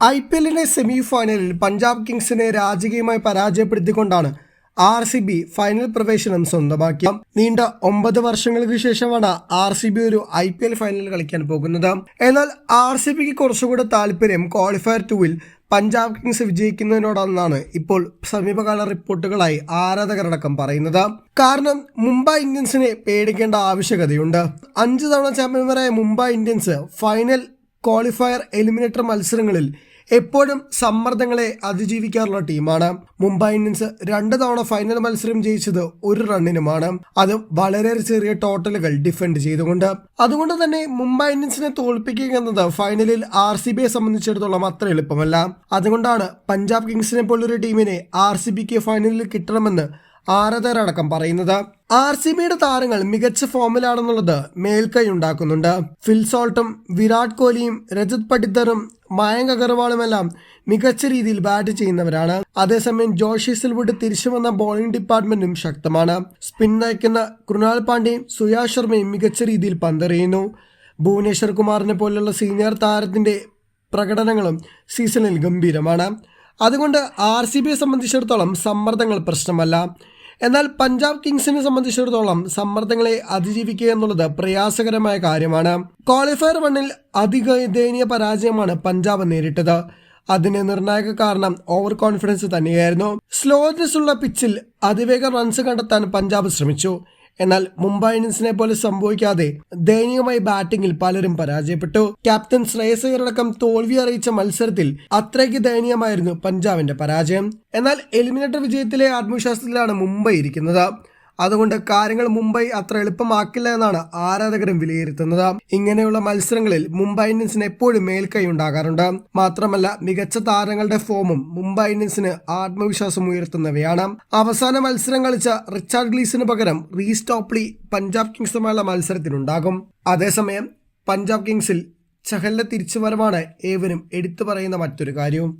I P എല്ലിലെ semi ഫൈനലിൽ പഞ്ചാബ് കിങ്സിനെ രാജകീയമായി പരാജയപ്പെടുത്തിക്കൊണ്ടാണ് ആർ സി ബി ഫൈനൽ പ്രവേശനം സ്വന്തമാക്കിയ നീണ്ട ഒമ്പത് വർഷങ്ങൾക്ക് ശേഷമാണ് ആർ സി ബി ഒരു ഐ പി എൽ ഫൈനൽ കളിക്കാൻ പോകുന്നത്. എന്നാൽ ആർ സി ബിക്ക് കുറച്ചുകൂടെ താല്പര്യം ക്വാളിഫയർ ടൂവിൽ പഞ്ചാബ് കിങ്സ് വിജയിക്കുന്നതിനോടാണെന്നാണ് ഇപ്പോൾ സമീപകാല റിപ്പോർട്ടുകളായി ആരാധകരടക്കം പറയുന്നത്. കാരണം മുംബൈ ഇന്ത്യൻസിനെ പേടിക്കേണ്ട ആവശ്യകതയുണ്ട്. അഞ്ച് തവണ ചാമ്പ്യന്മാരായ Mumbai Indians final qualifier eliminator മത്സരങ്ങളിൽ എപ്പോഴും സമ്മർദ്ദങ്ങളെ അതിജീവിക്കാറുള്ള ടീമാണ്. മുംബൈ ഇന്ത്യൻസ് രണ്ട് തവണ ഫൈനൽ മത്സരം ജയിച്ചത് ഒരു റണ്ണിനുമാണ്. അതും വളരെ ചെറിയ ടോട്ടലുകൾ ഡിഫെൻഡ് ചെയ്തുകൊണ്ട്. അതുകൊണ്ട് തന്നെ മുംബൈ ഇന്ത്യൻസിനെ തോൽപ്പിക്കുക എന്നത് ഫൈനലിൽ ആർ സി ബിയെ സംബന്ധിച്ചിടത്തോളം അത്ര എളുപ്പമല്ല. അതുകൊണ്ടാണ് പഞ്ചാബ് കിങ്സിനെ പോലൊരു ടീമിനെ ആർ സി ബിക്ക് ഫൈനലിൽ കിട്ടണമെന്ന് ആരാധകരടക്കം പറയുന്നത്. ആർ സി ബിയുടെ താരങ്ങൾ മികച്ച ഫോമിലാണെന്നുള്ളത് മേൽക്കൈ ഉണ്ടാക്കുന്നുണ്ട്. ഫിൽസോൾട്ടും വിരാട് കോഹ്ലിയും രജത് പടിത്തറും മയങ്ക് അഗർവാളുമെല്ലാം മികച്ച രീതിയിൽ ബാറ്റ് ചെയ്യുന്നവരാണ്. അതേസമയം ജോഷി സിൽവുഡ് തിരിച്ചു വന്ന ബോളിംഗ് ഡിപ്പാർട്ട്മെന്റും ശക്തമാണ്. സ്പിൻ നയിക്കുന്ന കൃണാൽ പാണ്ഡ്യയും സുയാ ശർമ്മയും മികച്ച രീതിയിൽ പന്തെറിയുന്നു. ഭുവനേശ്വർ കുമാറിനെ പോലുള്ള സീനിയർ താരത്തിന്റെ പ്രകടനങ്ങളും സീസണിൽ ഗംഭീരമാണ്. അതുകൊണ്ട് ആർ സി ബിയെ സംബന്ധിച്ചിടത്തോളം സമ്മർദ്ദങ്ങൾ പ്രശ്നമല്ല. എന്നാൽ പഞ്ചാബ് കിങ്സിനെ സംബന്ധിച്ചിടത്തോളം സമ്മർദ്ദങ്ങളെ അതിജീവിക്കുക എന്നുള്ളത് പ്രയാസകരമായ കാര്യമാണ്. ക്വാളിഫയർ വണ്ണിൽ അധിക ദയനീയ പരാജയമാണ് പഞ്ചാബ് നേരിട്ടത്. അതിന് നിർണായക കാരണം ഓവർ കോൺഫിഡൻസ് തന്നെയായിരുന്നു. സ്ലോനെസ് ഉള്ള പിച്ചിൽ അതിവേഗം റൺസ് കണ്ടെത്താൻ പഞ്ചാബ് ശ്രമിച്ചു. എന്നാൽ മുംബൈ ഇന്ത്യൻസിനെ പോലെ സംഭവിക്കാതെ ദയനീയമായി ബാറ്റിംഗിൽ പലരും പരാജയപ്പെട്ടു. ക്യാപ്റ്റൻ ശ്രേയസ് അയ്യറടക്കം തോൽവി അറിയിച്ച മത്സരത്തിൽ അത്രയ്ക്ക് ദയനീയമായിരുന്നു പഞ്ചാബിന്റെ പരാജയം. എന്നാൽ എലിമിനേറ്റർ വിജയത്തിലെ ആത്മവിശ്വാസത്തിലാണ് മുംബൈ ഇരിക്കുന്നത്. അതുകൊണ്ട് കാര്യങ്ങൾ മുംബൈ അത്ര എളുപ്പമാക്കില്ല എന്നാണ് ആരാധകരും വിലയിരുത്തുന്നത്. ഇങ്ങനെയുള്ള മത്സരങ്ങളിൽ മുംബൈ ഇന്ത്യൻസിന് എപ്പോഴും മേൽക്കൈ ഉണ്ടാകാറുണ്ട്. മാത്രമല്ല മികച്ച താരങ്ങളുടെ ഫോമും മുംബൈ ഇന്ത്യൻസിന് ആത്മവിശ്വാസം ഉയർത്തുന്നവയാണ്. അവസാന മത്സരം കളിച്ച റിച്ചാർഡ് ഗ്ലീസിന് പകരം റീസ്റ്റോപ്ലി പഞ്ചാബ് കിങ്സുമായുള്ള മത്സരത്തിനുണ്ടാകും അതേസമയം പഞ്ചാബ് കിങ്സിൽ ചഹലിന്റെ തിരിച്ചുവരവാണ് ഏവരും എടുത്തു പറയുന്ന മറ്റൊരു കാര്യവും